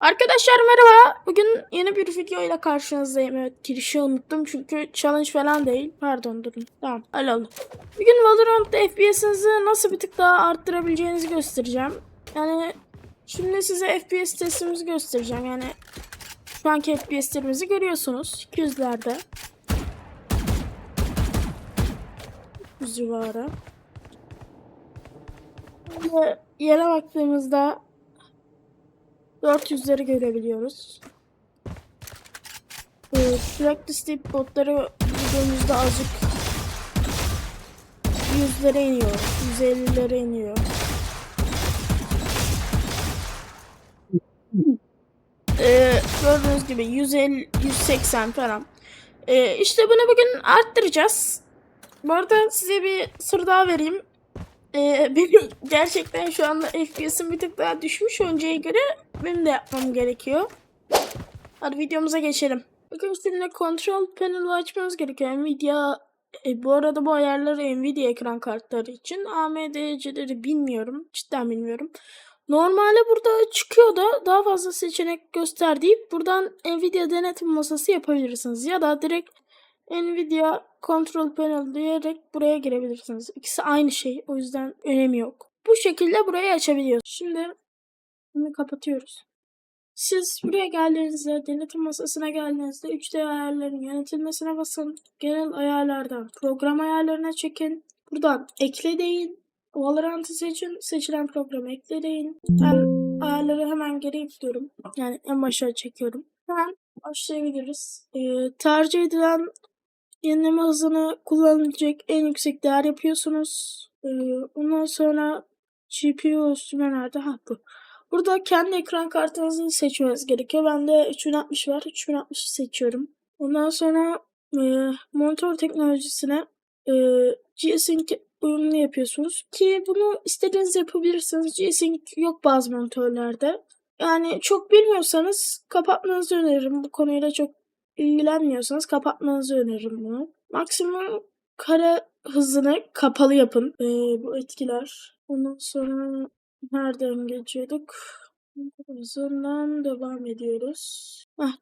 Arkadaşlar merhaba. Bugün yeni bir video ile karşınızdayım. Evet girişi unuttum çünkü challenge falan değil. Pardon durun. Tamam oldu. Bugün Valorant'ta FPS'inizi nasıl bir tık daha arttırabileceğinizi göstereceğim. Yani şimdi size FPS testimizi göstereceğim. Yani şu anki FPS'lerimizi görüyorsunuz. 200'lerde. 100 civarı. Yere baktığımızda 400'leri görebiliyoruz. Ee, Practice Deep botları videomuzda azıcık yüzlere iniyor. 150'lere iniyor. Ee, gördüğünüz gibi 150, 180 falan. Ee, işte bunu bugün arttıracağız. Bu arada size bir sır daha vereyim. Ee, benim gerçekten şu anda FPS'im bir tık daha düşmüş önceye göre benim de yapmam gerekiyor. Hadi videomuza geçelim. Bakın şimdi kontrol panel'ı açmamız gerekiyor. Nvidia e, bu arada bu ayarları Nvidia ekran kartları için AMD'cileri bilmiyorum. Cidden bilmiyorum. Normalde burada çıkıyor da daha fazla seçenek göster deyip buradan Nvidia denetim masası yapabilirsiniz. Ya da direkt Nvidia Control Panel diyerek buraya girebilirsiniz. İkisi aynı şey. O yüzden önemi yok. Bu şekilde burayı açabiliyoruz. Şimdi bunu kapatıyoruz. Siz buraya geldiğinizde, denetim masasına geldiğinizde 3D ayarların yönetilmesine basın. Genel ayarlardan program ayarlarına çekin. Buradan ekle deyin. Valorant'ı seçin. Seçilen programı ekle deyin. Ben ayarları hemen geri yüklüyorum. Yani en başa çekiyorum. Hemen başlayabiliriz. Ee, tercih edilen yenileme hızını kullanılacak en yüksek değer yapıyorsunuz. Ee, ondan sonra GPU üstüne nerede? Ha bu. Burada kendi ekran kartınızı seçmeniz gerekiyor. Bende 3060 var. 3060 seçiyorum. Ondan sonra e, monitör teknolojisine e, G-Sync uyumlu yapıyorsunuz. Ki bunu istediğiniz yapabilirsiniz. G-Sync yok bazı monitörlerde. Yani çok bilmiyorsanız kapatmanızı öneririm. Bu konuyla çok ilgilenmiyorsanız kapatmanızı öneririm bunu. Maksimum kare hızını kapalı yapın. Ee, bu etkiler. Ondan sonra nereden geçiyorduk? Hızından devam ediyoruz. Heh,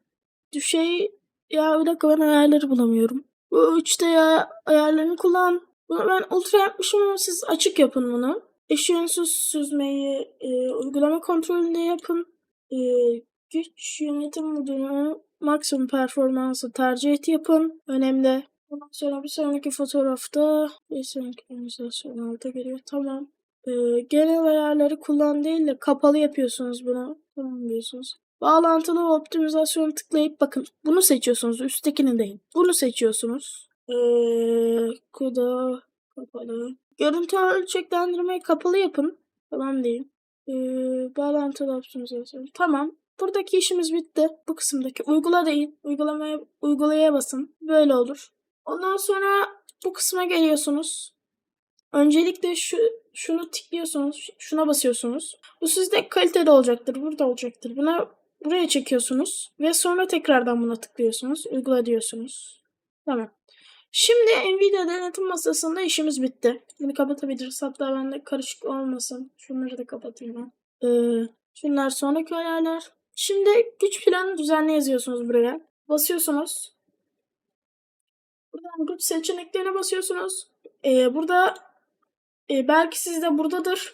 düşey ya bir dakika ben ayarları bulamıyorum. Bu üçte ya ayarlarını kullan. Bunu ben ultra yapmışım ama siz açık yapın bunu. Eşiğinsüz süzmeyi e, uygulama kontrolünde yapın. E, güç yönetim modunu maksimum performansı tercih et yapın. Önemli. Ondan sonra bir sonraki fotoğrafta bir sonraki organizasyon alta geliyor. Tamam. Ee, genel ayarları kullan değil de kapalı yapıyorsunuz bunu. Tamam diyorsunuz. Bağlantılı optimizasyonu tıklayıp bakın bunu seçiyorsunuz. Üsttekini değil. Bunu seçiyorsunuz. Ee, koda kapalı. Görüntü ölçeklendirmeyi kapalı yapın. Tamam değil. Ee, bağlantılı optimizasyon. Tamam. Buradaki işimiz bitti. Bu kısımdaki uygula değil. Uygulamaya, uygulayaya basın. Böyle olur. Ondan sonra bu kısma geliyorsunuz. Öncelikle şu şunu tıklıyorsunuz. Şuna basıyorsunuz. Bu sizde kalitede olacaktır. Burada olacaktır. Buna buraya çekiyorsunuz. Ve sonra tekrardan buna tıklıyorsunuz. Uygula diyorsunuz. Tamam. Şimdi Nvidia denetim masasında işimiz bitti. Bunu kapatabiliriz. Hatta bende karışık olmasın. Şunları da kapatayım ben. Ee, şunlar sonraki ayarlar. Şimdi güç planı düzenli yazıyorsunuz buraya. Basıyorsunuz. Buradan güç seçeneklerine basıyorsunuz. Ee, burada e, belki sizde buradadır.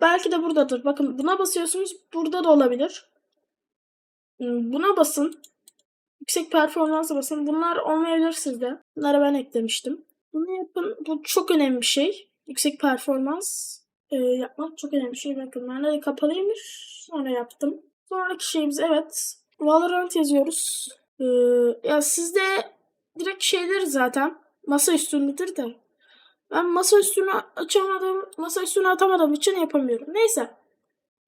Belki de buradadır. Bakın buna basıyorsunuz. Burada da olabilir. Hmm, Buna basın. Yüksek performansa basın. Bunlar olmayabilir sizde. Bunları ben eklemiştim. Bunu yapın. Bu çok önemli bir şey. Yüksek performans e, yapmak çok önemli bir şey. Bakın ben de kapalıymış. Sonra yaptım. Sonraki şeyimiz evet. Valorant yazıyoruz. Ee, ya sizde direkt şeyler zaten masa üstündedir de. Ben masa üstüne açamadım, masa üstüne atamadığım için yapamıyorum. Neyse.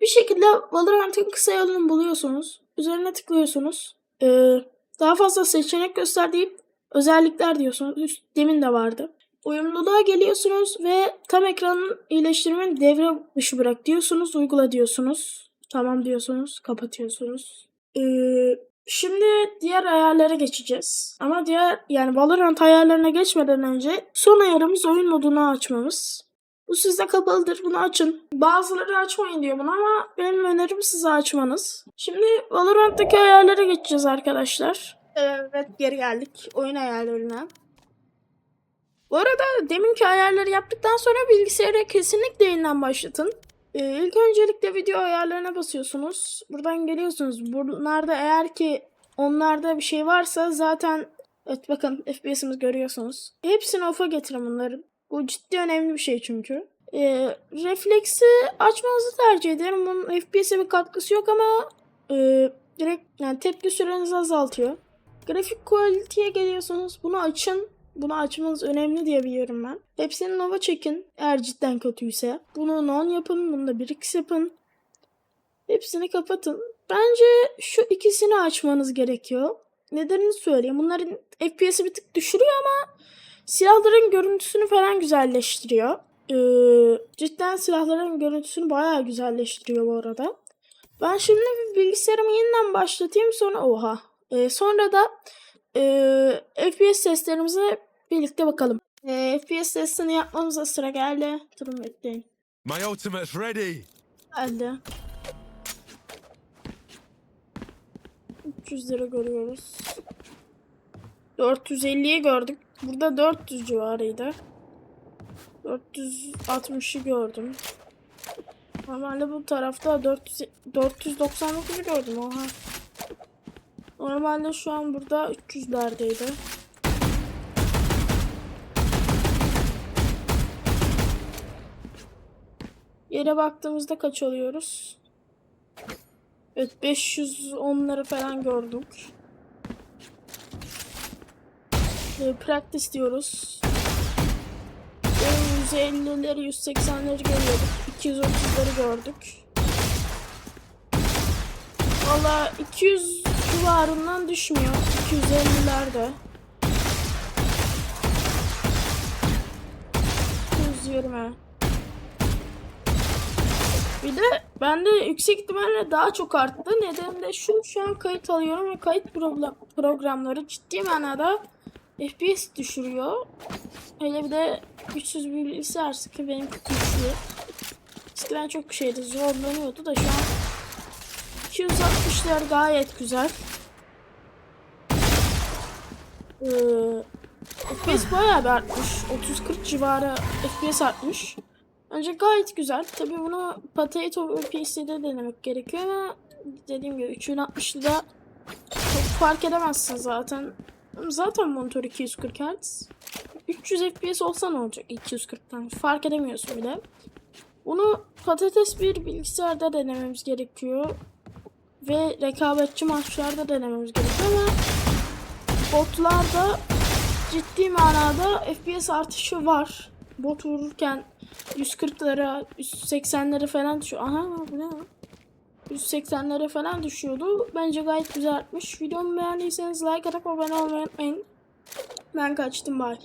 Bir şekilde Valorant'ın kısa yolunu buluyorsunuz. Üzerine tıklıyorsunuz. Ee, daha fazla seçenek göster deyip özellikler diyorsunuz. Üst, demin de vardı. Uyumluluğa geliyorsunuz ve tam ekranın iyileştirmeni devre dışı bırak diyorsunuz. Uygula diyorsunuz. Tamam diyorsunuz. Kapatıyorsunuz. Ee, şimdi diğer ayarlara geçeceğiz. Ama diğer yani Valorant ayarlarına geçmeden önce son ayarımız oyun modunu açmamız. Bu sizde kapalıdır. Bunu açın. Bazıları açmayın diyor bunu ama benim önerim size açmanız. Şimdi Valorant'taki ayarlara geçeceğiz arkadaşlar. Evet geri geldik. Oyun ayarlarına. Bu arada deminki ayarları yaptıktan sonra bilgisayara kesinlikle yeniden başlatın. Ee, ilk öncelikle video ayarlarına basıyorsunuz. Buradan geliyorsunuz. Bunlarda eğer ki onlarda bir şey varsa zaten evet bakın FPS'imiz görüyorsunuz. Hepsini off'a getirin bunların. Bu ciddi önemli bir şey çünkü. Ee, refleksi açmanızı tercih ederim. Bunun FPS'e bir katkısı yok ama e, direkt yani tepki sürenizi azaltıyor. Grafik quality'ye geliyorsunuz. Bunu açın. Bunu açmanız önemli diye biliyorum ben. Hepsini nova çekin eğer cidden kötüyse. Bunu non yapın. Bunu da 1x yapın. Hepsini kapatın. Bence şu ikisini açmanız gerekiyor. Nedenini söyleyeyim. Bunların FPS'i bir tık düşürüyor ama silahların görüntüsünü falan güzelleştiriyor. Ee, cidden silahların görüntüsünü bayağı güzelleştiriyor bu arada. Ben şimdi bilgisayarımı yeniden başlatayım sonra oha. Ee, sonra da e, FPS testlerimize birlikte bakalım. Ee, FPS testini yapmamıza sıra geldi. Durun bekleyin. My ultimate's ready. Geldi. 300 lira görüyoruz. 450'yi gördük. Burada 400 civarıydı. 460'ı gördüm. Normalde bu tarafta 400, 499'u gördüm. Oha. Normalde şu an burada 300'lerdeydi. Yere baktığımızda kaç alıyoruz? Evet 510'ları falan gördük. Ee, practice diyoruz. Ee, 150'leri 180'leri görüyorduk. 230'ları gördük. Valla 200 civarından düşmüyor. 250'lerde. 220. Bir de bende yüksek ihtimalle daha çok arttı. Neden de şu şu an kayıt alıyorum ve kayıt problem, programları ciddi manada FPS düşürüyor. Hele bir de güçsüz bir bilgisayarsa ki benim güçlü. Eskiden çok şeydi zorlanıyordu da şu an 260'lar gayet güzel. Ee, FPS bayağı bir artmış. 30-40 civarı FPS artmış. Bence gayet güzel. Tabii bunu Potato PC'de denemek gerekiyor ama dediğim gibi 3060'da çok fark edemezsin zaten. Zaten monitör 240 Hz. 300 FPS olsa ne olacak 240'tan? Fark edemiyorsun bile. Bunu patates bir bilgisayarda denememiz gerekiyor. Ve rekabetçi maçlarda denememiz gerekiyor ama botlarda ciddi manada FPS artışı var. Bot vururken 140'lara, 180'lere falan düşüyor. Aha bu ne lan? 180'lere falan düşüyordu. Bence gayet güzel artmış. Videomu beğendiyseniz like atıp abone olmayı unutmayın. Ben kaçtım bye.